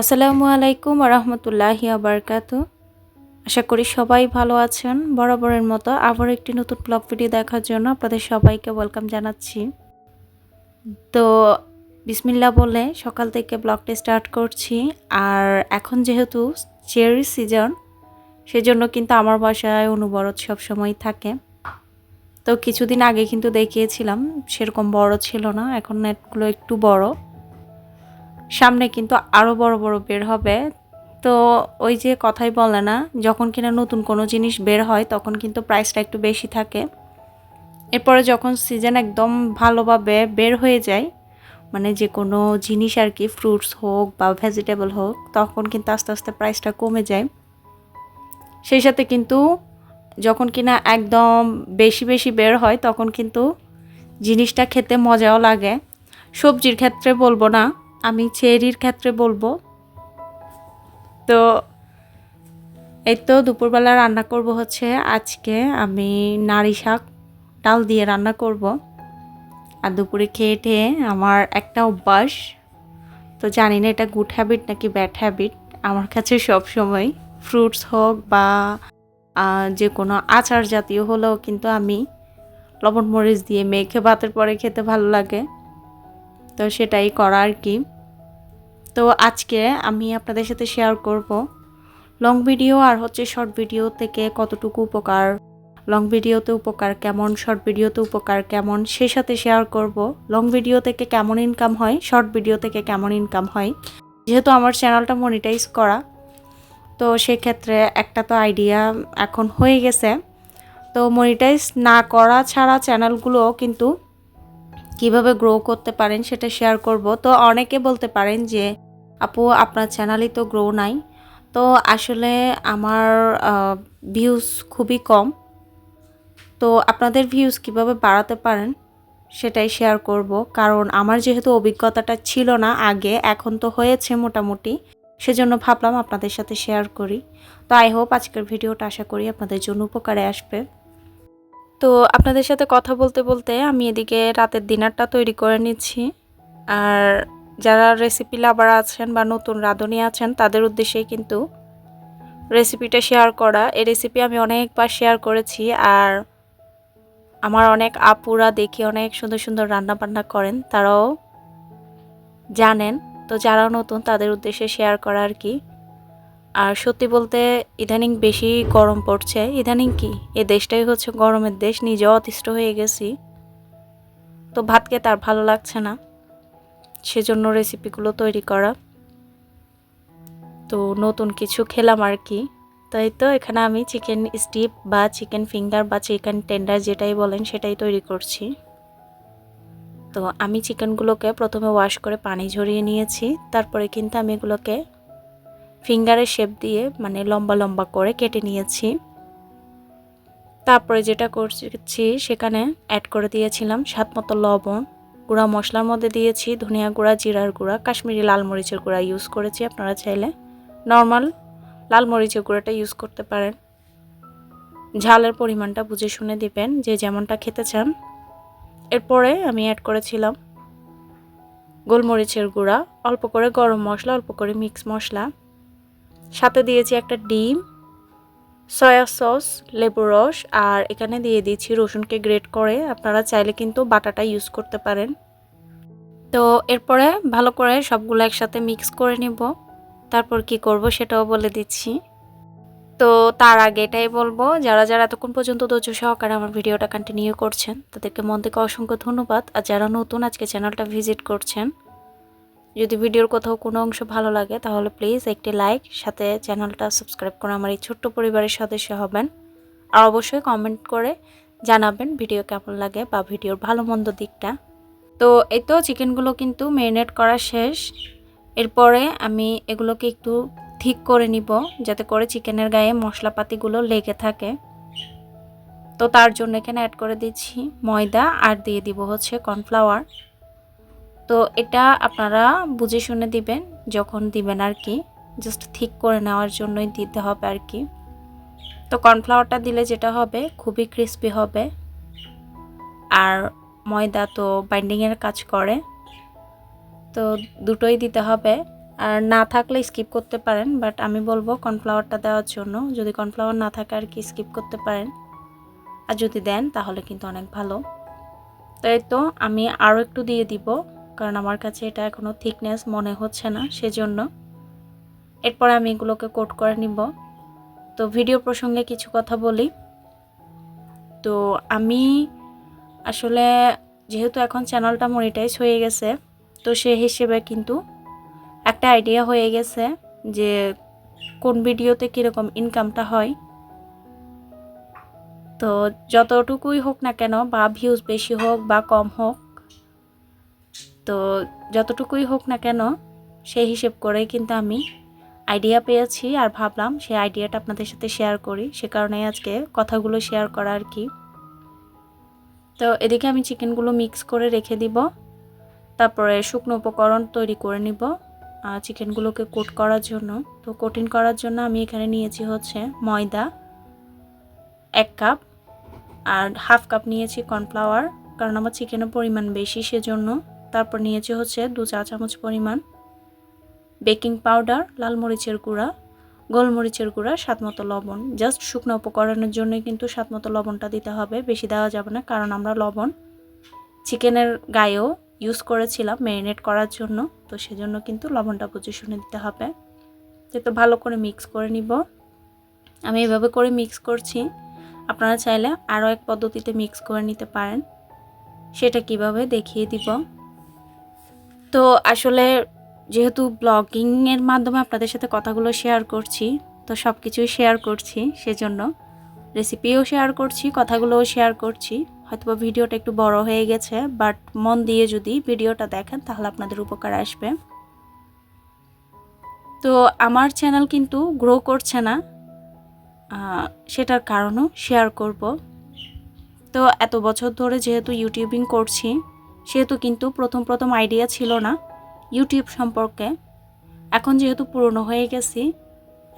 আসসালামু আলাইকুম রহমতুল্লাহি আবরকাত। আশা করি সবাই ভালো আছেন। বরাবরের মতো আবার একটি নতুন ব্লগ ভিডিও দেখার জন্য আপনাদের সবাইকে ওয়েলকাম জানাচ্ছি। তো বিসমিল্লা বলে সকাল থেকে ব্লগটি স্টার্ট করছি। আর এখন যেহেতু চেরি সিজন সেজন্য কিন্তু আমার বাসায় অনুবরত সবসময় থাকে। তো কিছুদিন আগে কিন্তু দেখিয়েছিলাম, সেরকম বড় ছিল না, এখন নেটগুলো একটু বড়। সামনে কিন্তু আরও বড় বড় বের হবে। তো ওই যে কথাই বলে না, যখন কিনা নতুন কোনো জিনিস বের হয়, তখন কিন্তু প্রাইসটা একটু বেশি থাকে। এরপরে যখন সিজন একদম ভালোভাবে বের হয়ে যায় মানে যে কোনো জিনিস আর কি ফ্রুটস হোক বা ভেজিটেবল হোক, তখন কিন্তু আস্তে আস্তে প্রাইসটা কমে যায়। সেই সাথে কিন্তু যখন কিনা একদম বেশি বেশি বের হয়, তখন কিন্তু জিনিসটা খেতে মজাও লাগে। সবজির ক্ষেত্রে বলব না আমি চেরির ক্ষেত্রে বলব। তো এই তো দুপুরবেলা রান্না করব হচ্ছে, আজকে আমি নারী শাক, ডাল দিয়ে রান্না করব। আর দুপুরে খেয়ে টেয়ে আমার একটা অভ্যাস, তো জানি না এটা গুড হ্যাবিট নাকি ব্যাড হ্যাবিট আমার কাছে সব সময় ফ্রুটস হোক বা যে কোনো আচার জাতীয় হলেও কিন্তু আমি লবণ মরিচ দিয়ে মেখে ভাতের পরে খেতে ভালো লাগে। তো সেটাই করা আর কি। তো আজকে আমি আপনাদের সাথে শেয়ার করব লং ভিডিও আর হচ্ছে শর্ট ভিডিও থেকে কতটুকু উপকার লং ভিডিওতে উপকার কেমন শর্ট ভিডিওতে উপকার কেমন, সে সাথে শেয়ার করব। লং ভিডিও থেকে কেমন ইনকাম হয় শর্ট ভিডিও থেকে কেমন ইনকাম হয়, যেহেতু আমার চ্যানেলটা মনিটাইজ করা। তো সেক্ষেত্রে একটা তো আইডিয়া এখন হয়ে গেছে। তো মনিটাইজ না করা ছাড়া চ্যানেলগুলো কিন্তু কীভাবে গ্রো করতে পারেন সেটা শেয়ার করব। তো অনেকে বলতে পারেন যে, আপু, আপনার চ্যানেলই তো গ্রো নাই। তো আসলে আমার ভিউজ খুবই কম। তো আপনাদের ভিউজ কীভাবে বাড়াতে পারেন সেটাই শেয়ার করব। কারণ আমার যেহেতু অভিজ্ঞতাটা ছিল না আগে, এখন তো হয়েছে মোটামুটি। সেজন্য ভাবলাম আপনাদের সাথে শেয়ার করি। তো আই হোপ আজকের ভিডিওটা আশা করি আপনাদের জন্য উপকারে আসবে। তো আপনাদের সাথে কথা বলতে বলতে আমি এদিকে রাতের ডিনারটা তৈরি করে নিচ্ছি। আর যারা রেসিপি লাভার আছেন বা নতুন রাঁধুনি আছেন, তাদের উদ্দেশ্যেই কিন্তু রেসিপিটা শেয়ার করা। এই রেসিপি আমি অনেকবার শেয়ার করেছি আর আমার অনেক আপুরা দেখি অনেক সুন্দর সুন্দর রান্না বান্না করেন, তারাও জানেন। তো যারা নতুন, তাদের উদ্দেশ্যে শেয়ার করা আর কি। আর সত্যি বলতে ইদানিং বেশি গরম পড়ছে। ইদানিং কি? এ দেশটাই হচ্ছে গরমের দেশ নিজে অতিষ্ঠ হয়ে গেছি। তো ভাত খেতে আর ভালো লাগছে না। সেজন্য রেসিপিগুলো তৈরি করা। তো নতুন কিছু খেলাম আর কি। তাই তো এখানে আমি চিকেন স্টিপ বা চিকেন ফিঙ্গার বা চিকেন টেন্ডার যেটাই বলেন সেটাই তৈরি করছি। তো আমি চিকেনগুলোকে প্রথমে ওয়াশ করে পানি ঝরিয়ে নিয়েছি। তারপরে কিন্তু আমি এগুলোকে ফিঙ্গারের শেপ দিয়ে মানে লম্বা লম্বা করে কেটে নিয়েছি। তারপরে যেটা করছি, সেখানে অ্যাড করে দিয়েছিলাম স্বাদ মতো লবণ, গুঁড়া মশলার মধ্যে দিয়েছি, ধনিয়া গুঁড়া, জিরার গুঁড়া, কাশ্মীরি লাল মরিচের গুঁড়া ইউজ করেছি আপনারা চাইলে। নর্মাল লাল মরিচের গুঁড়াটা ইউজ করতে পারেন। ঝালের পরিমাণটা বুঝে শুনে দিবেন, যে যেমনটা খেতে চান। এরপরে আমি অ্যাড করেছিলাম গোলমরিচের গুঁড়া, অল্প করে গরম মশলা, অল্প করে মিক্স মশলা। সাথে দিয়েছি একটা ডিম, সয়া সস, লেবু রস, আর এখানে দিয়ে দিয়েছি রসুনকে গ্রেট করে। আপনারা চাইলে কিন্তু বাটাটা ইউজ করতে পারেন। তো এরপরে ভালো করে সবগুলো একসাথে মিক্স করে নিব। তারপর কি করব সেটাও বলে দিচ্ছি। তো তার আগে এটাই বলব, যারা যারা এতক্ষণ পর্যন্ত ধৈর্য সহকারে আমার ভিডিওটা কন্টিনিউ করছেন, তাদেরকে মন থেকে অসংখ্য ধন্যবাদ। আর যারা নতুন আজকে চ্যানেলটা ভিজিট করছেন যদি ভিডিওর কোথাও কোনো অংশ ভালো লাগে, তাহলে প্লিজ একটি লাইক সাথে চ্যানেলটা সাবস্ক্রাইব করে আমার এই ছোট্ট পরিবারের সদস্য হবেন। আর অবশ্যই কমেন্ট করে জানাবেন ভিডিও কেমন লাগে বা ভিডিওর ভালো মন্দ দিকটা। তো এই তো চিকেনগুলো কিন্তু ম্যারিনেট করা শেষ। এরপরে আমি এগুলোকে একটু ঠিক করে নিব, যাতে করে চিকেনের গায়ে মশলাপাতিগুলো লেগে থাকে। তো তার জন্য এখানে অ্যাড করে দিচ্ছি ময়দা, আর দিয়ে দিব হচ্ছে কর্নফ্লাওয়ার তো এটা আপনারা বুঝে শুনে দিবেন, যখন দিবেন আর কি। জাস্ট ঠিক করে নেওয়ার জন্যই দিতে হবে আর কি। তো কর্নফ্লাওয়ারটা দিলে যেটা হবে, খুবই ক্রিস্পি হবে। আর ময়দা তো বাইন্ডিংয়ের কাজ করে। তো দুটোই দিতে হবে। আর না থাকলে স্কিপ করতে পারেন বাট আমি বলব কর্নফ্লাওয়ারটা দেওয়ার জন্য। যদি কর্নফ্লাওয়ার না থাকে আর কি স্কিপ করতে পারেন। আর যদি দেন, তাহলে কিন্তু অনেক ভালো। তাই তো আমি আরও একটু দিয়ে দিব। কারণ আমার কাছে এটা এখনও থিকনেস মনে হচ্ছে না, সেজন্য। এরপর আমি এগুলোকে কোট করে নিব। তো ভিডিও প্রসঙ্গে কিছু কথা বলি। তো আমি আসলে যেহেতু এখন চ্যানেলটা মনিটাইজ হয়ে গেছে, তো সে হিসেবে কিন্তু একটা আইডিয়া হয়ে গেছে যে কোন ভিডিওতে কীরকম ইনকামটা হয়। তো যতটুকুই হোক না কেন, বা ভিউজ বেশি হোক বা কম হোক তো যতটুকুই হোক না কেন, সেই হিসেব করেই কিন্তু আমি আইডিয়া পেয়েছি আর ভাবলাম সেই আইডিয়াটা আপনাদের সাথে শেয়ার করি। সে কারণেই আজকে কথাগুলো শেয়ার করা আর কি। তো এদিকে আমি চিকেনগুলো মিক্স করে রেখে দিব। তারপরে শুকনো উপকরণ তৈরি করে নিব চিকেনগুলোকে কোট করার জন্য। তো কোটিং করার জন্য আমি এখানে নিয়েছি হচ্ছে ময়দা, এক কাপ আর হাফ কাপ নিয়েছি কর্নফ্লাওয়ার কারণ আমার চিকেনের পরিমাণ বেশি সেজন্য। তারপর নিয়েছি হচ্ছে দু চা চামচ পরিমাণ বেকিং পাউডার, লাল মরিচের গুঁড়া, গোলমরিচের গুঁড়া, স্বাদ মতো লবণ। জাস্ট শুকনো উপকরণের জন্য কিন্তু স্বাদ মতো লবণটা দিতে হবে, বেশি দেওয়া যাবে না, কারণ আমরা লবণ চিকেনের গায়েও ইউজ করেছিলাম ম্যারিনেট করার জন্য, তো সেজন্য কিন্তু লবণটা বুঝে শুনে দিতে হবে। তো ভালো করে মিক্স করে নিব। আমি এভাবে করে মিক্স করছি। আপনারা চাইলে আরও এক পদ্ধতিতে মিক্স করে নিতে পারেন। সেটা কীভাবে দেখিয়ে দিব। তো আসলে যেহেতু ব্লগিংয়ের মাধ্যমে আপনাদের সাথে কথাগুলো শেয়ার করছি, তো সব কিছুই শেয়ার করছি, সেজন্য রেসিপিও শেয়ার করছি, কথাগুলোও শেয়ার করছি। হয়তোবা ভিডিওটা একটু বড় হয়ে গেছে বাট মন দিয়ে যদি ভিডিওটা দেখেন, তাহলে আপনাদের উপকার আসবে। তো আমার চ্যানেল কিন্তু গ্রো করছে না সেটার কারণও শেয়ার করব। তো এত বছর ধরে যেহেতু ইউটিউবিং করছি সেহেতু কিন্তু প্রথম প্রথম আইডিয়া ছিল না ইউটিউব সম্পর্কে। এখন যেহেতু পুরনো হয়ে গেছি,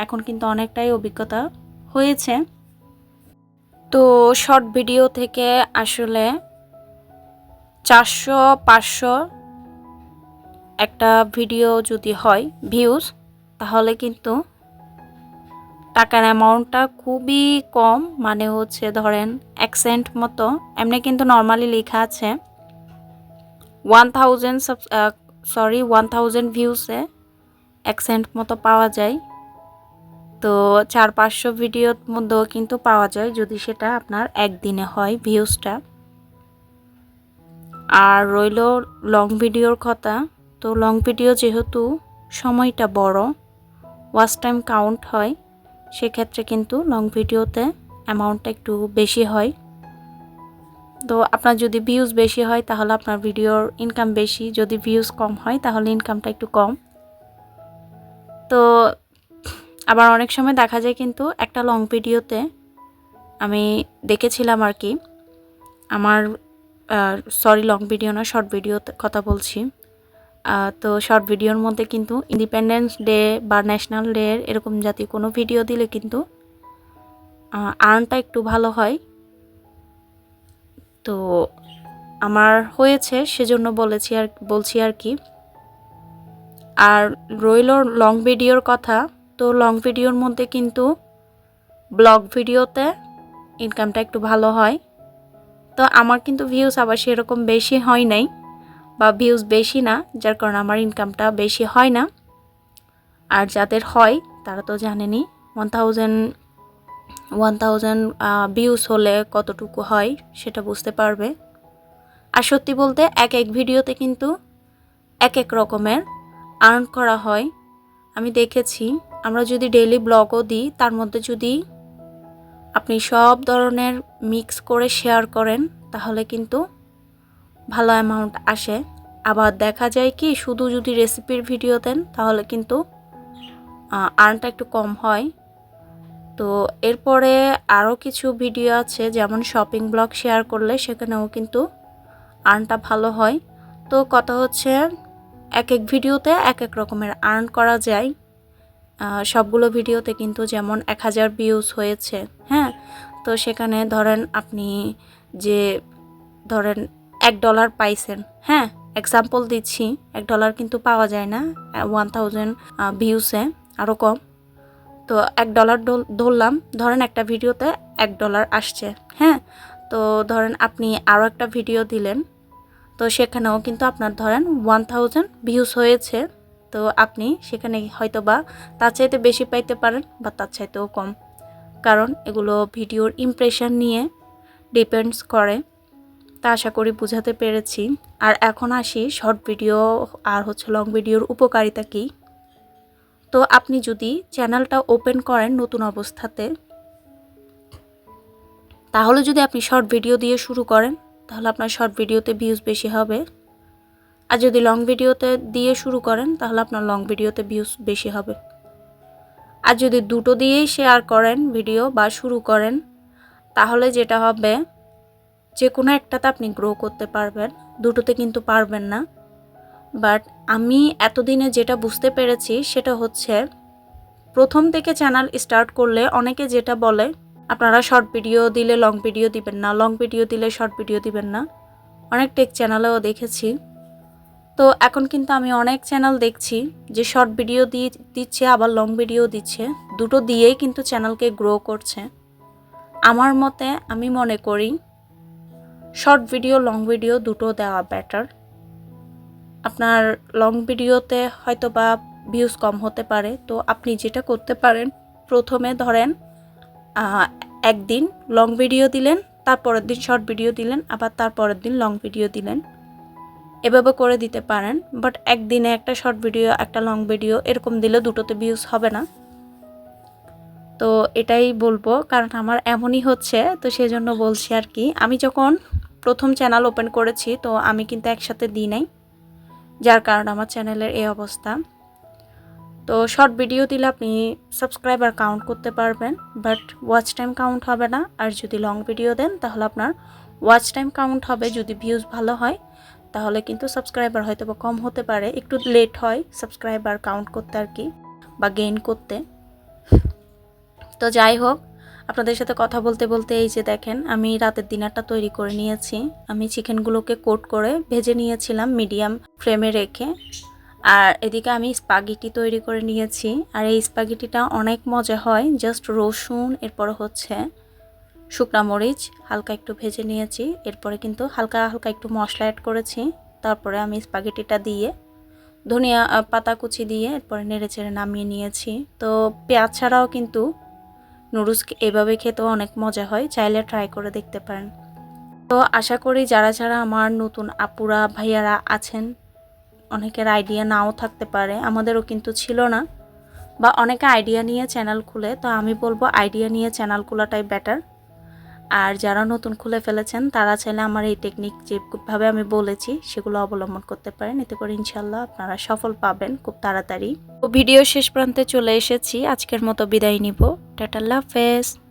এখন কিন্তু অনেকটাই অভিজ্ঞতা হয়েছে। তো শর্ট ভিডিও থেকে আসলে চারশো, পাঁচশো একটা ভিডিও যদি হয় ভিউজ তাহলে কিন্তু টাকার অ্যামাউন্টটা খুবই কম মানে হচ্ছে ধরেন এক সেন্ট মতো। এমনি কিন্তু নর্মালি লেখা আছে। One thousand sorry one thousand ভিউসে এক সেন্ট মতো পাওয়া যায়। তো চার পাঁচশো ভিডিওর মধ্যেও কিন্তু পাওয়া যায় যদি সেটা আপনার একদিনে হয় ভিউজটা আর রইল লং ভিডিওর কথা। তো লং ভিডিও যেহেতু সময়টা বড় ওয়াচ টাইম কাউন্ট হয়, সেক্ষেত্রে কিন্তু লং ভিডিওতে অ্যামাউন্টটা একটু বেশি হয়। তো আপনার যদি ভিউজ বেশি হয়, তাহলে আপনার ভিডিওর ইনকাম বেশি। যদি ভিউজ কম হয়, তাহলে ইনকামটা একটু কম। তো আবার অনেক সময় দেখা যায় কিন্তু, একটা লং ভিডিওতে আমি দেখেছিলাম আর কি, আমার সরি লং ভিডিও না শর্ট ভিডিওতে কথা বলছি। তো শর্ট ভিডিওর মধ্যে কিন্তু ইন্ডিপেন্ডেন্স ডে বা ন্যাশনাল ডে এরকম জাতীয় কোনো ভিডিও দিলে কিন্তু আর্নটা একটু ভালো হয়। তো আমার হয়েছে সেজন্য বলেছি আর, বলছি আর কি। আর রইল লং ভিডিওর কথা, তো লং ভিডিওর মধ্যে কিন্তু ব্লগ ভিডিওতে ইনকামটা একটু ভালো হয়। তো আমার কিন্তু ভিউজ আবার সেরকম বেশি হয় নাই, বা ভিউজ বেশি না, যার কারণে আমার ইনকামটা বেশি হয় না। আর যাদের হয়, তারা তো জানেনি one thousand one thousand views হলে কতটুকু হয় সেটা বুঝতে পারবে। আর সত্যি বলতে এক এক ভিডিওতে কিন্তু এক এক রকমের আর্ন করা হয়। আমি দেখেছি, আমরা যদি ডেলি ব্লগও দিই, তার মধ্যে যদি আপনি সব ধরনের মিক্স করে শেয়ার করেন, তাহলে কিন্তু ভালো অ্যামাউন্ট আসে। আবার দেখা যায় কি, শুধু যদি রেসিপির ভিডিও দেন, তাহলে কিন্তু আর্নটা একটু কম হয়। তো এরপরে আরও কিছু ভিডিও আছে, যেমন শপিং ব্লগ শেয়ার করলে সেখানেও কিন্তু আর্নটা ভালো হয়। তো কথা হচ্ছে এক এক ভিডিওতে এক এক রকমের আর্ন করা যায়। সবগুলো ভিডিওতে কিন্তু যেমন এক হাজার ভিউজ হয়েছে হ্যাঁ? তো সেখানে ধরেন আপনি যে, ধরেন এক ডলার পাইছেন হ্যাঁ? এক্সাম্পল দিচ্ছি, এক ডলার কিন্তু পাওয়া যায় না ওয়ান থাউজেন্ড ভিউসে আরও কম। তো এক ডলার ধরলাম। ধরেন একটা ভিডিওতে এক ডলার আসছে হ্যাঁ? তো ধরেন আপনি আরও একটা ভিডিও দিলেন, তো সেখানেও কিন্তু আপনার ধরেন ওয়ান থাউজেন্ড ভিউস হয়েছে। তো আপনি সেখানে হয়তো বা তার চাইতে বেশি পাইতে পারেন বা তার চাইতেও কম। কারণ এগুলো ভিডিওর ইমপ্রেশন নিয়ে ডিপেন্ডস করে। তা আশা করি বুঝাতে পেরেছি। আর এখন আসি শর্ট ভিডিও আর হচ্ছে লং ভিডিওর উপকারিতা কী? তো আপনি যদি চ্যানেলটা ওপেন করেন নতুন অবস্থাতে, তাহলে যদি আপনি শর্ট ভিডিও দিয়ে শুরু করেন, তাহলে আপনার শর্ট ভিডিওতে ভিউজ বেশি হবে। আর যদি লং ভিডিওতে দিয়ে শুরু করেন, তাহলে আপনার লং ভিডিওতে ভিউজ বেশি হবে। আর যদি দুটো দিয়েই শেয়ার করেন ভিডিও বা শুরু করেন, তাহলে যেটা হবে, যে কোনো একটাতে আপনি গ্রো করতে পারবেন, দুটোতে কিন্তু পারবেন না। বাট আমি এতদিনে যেটা বুঝতে পেরেছি সেটা হচ্ছে প্রথম থেকে চ্যানেল স্টার্ট করলে অনেকে যেটা বলে, আপনারা শর্ট ভিডিও দিলে লং ভিডিও দিবেন না লং ভিডিও দিলে শর্ট ভিডিও দিবেন না। অনেক টেক চ্যানেলেও দেখেছি। তো এখন কিন্তু আমি অনেক চ্যানেল দেখছি যে শর্ট ভিডিও দিয়ে দিচ্ছে, আবার লং ভিডিও দিচ্ছে। দুটো দিয়েই কিন্তু চ্যানেলকে গ্রো করছে। আমার মতে আমি মনে করি শর্ট ভিডিও লং ভিডিও দুটো দেওয়া বেটার আপনার লং ভিডিওতে হয়তো বা ভিউজ কম হতে পারে, তো আপনি যেটা করতে পারেন, প্রথমে ধরেন একদিন লং ভিডিও দিলেন, তারপরের দিন শর্ট ভিডিও দিলেন, আবার তারপরের দিন লং ভিডিও দিলেন। এভাবে করে দিতে পারেন বাট একদিনে একটা শর্ট ভিডিও একটা লং ভিডিও এরকম দিলে দুটোতে ভিউজ হবে না। তো এটাই বলব, কারণ আমার এমনই হচ্ছে, তো সেই জন্য বলছি আর কি। আমি যখন প্রথম চ্যানেল ওপেন করেছি, তো আমি কিন্তু একসাথে দিই নাই। যার কারণে আমার চ্যানেলের এই অবস্থা। তো শর্ট ভিডিও দিলে আপনি সাবস্ক্রাইবার কাউন্ট করতে পারবেন বাট ওয়াচ টাইম কাউন্ট হবে না। আর যদি লং ভিডিও দেন, তাহলে আপনার ওয়াচ টাইম কাউন্ট হবে। যদি ভিউজ ভালো হয়, তাহলে কিন্তু সাবস্ক্রাইবার হয়তো বা কম হতে পারে। একটু লেট হয় সাবস্ক্রাইবার কাউন্ট করতে আর কি, বা গেইন করতে। তো যাই হোক আপনাদের সাথে কথা বলতে বলতে এই যে দেখেন, আমি রাতের ডিনারটা তৈরি করে নিয়েছি। আমি চিকেনগুলোকে কোট করে ভেজে নিয়েছিলাম মিডিয়াম ফ্লেমে রেখে। আর এদিকে আমি স্পাগেটি তৈরি করে নিয়েছি। আর এই স্পাগেটিটা অনেক মজা হয়, জাস্ট রসুন, এরপরে হচ্ছে শুকনা মরিচ, হালকা একটু ভেজে নিয়েছি। এরপরে কিন্তু হালকা হালকা একটু মশলা অ্যাড করেছি। তারপরে আমি স্পাগেটিটা দিয়ে ধনিয়া পাতা কুচি দিয়ে এরপরে নেড়ে চেড়ে নামিয়ে নিয়েছি। তো পেঁয়াজ ছাড়াও কিন্তু নুডলস এভাবে খেতেও অনেক মজা হয়, চাইলে ট্রাই করে দেখতে পারেন। তো আশা করি যারা যারা আমার নতুন আপুরা, ভাইয়ারা আছেন, অনেকের আইডিয়া নাও থাকতে পারে, আমাদেরও কিন্তু ছিল না, বা অনেকে আইডিয়া নিয়ে চ্যানেল খুলে, তো আমি বলব আইডিয়া নিয়ে চ্যানেল খোলাটাই বেটার আর যারা নতুন খুলে ফেলেছেন, তারা চাইলে আমার এই টেকনিক যেভাবে আমি বলেছি, সেগুলো অবলম্বন করতে পারেন। এতে করে ইনশাল্লাহ আপনারা সফল পাবেন খুব তাড়াতাড়ি। ও ভিডিও শেষ প্রান্তে চলে এসেছি। আজকের মতো বিদায় নিব। টাটাল্লাহ লাফেজ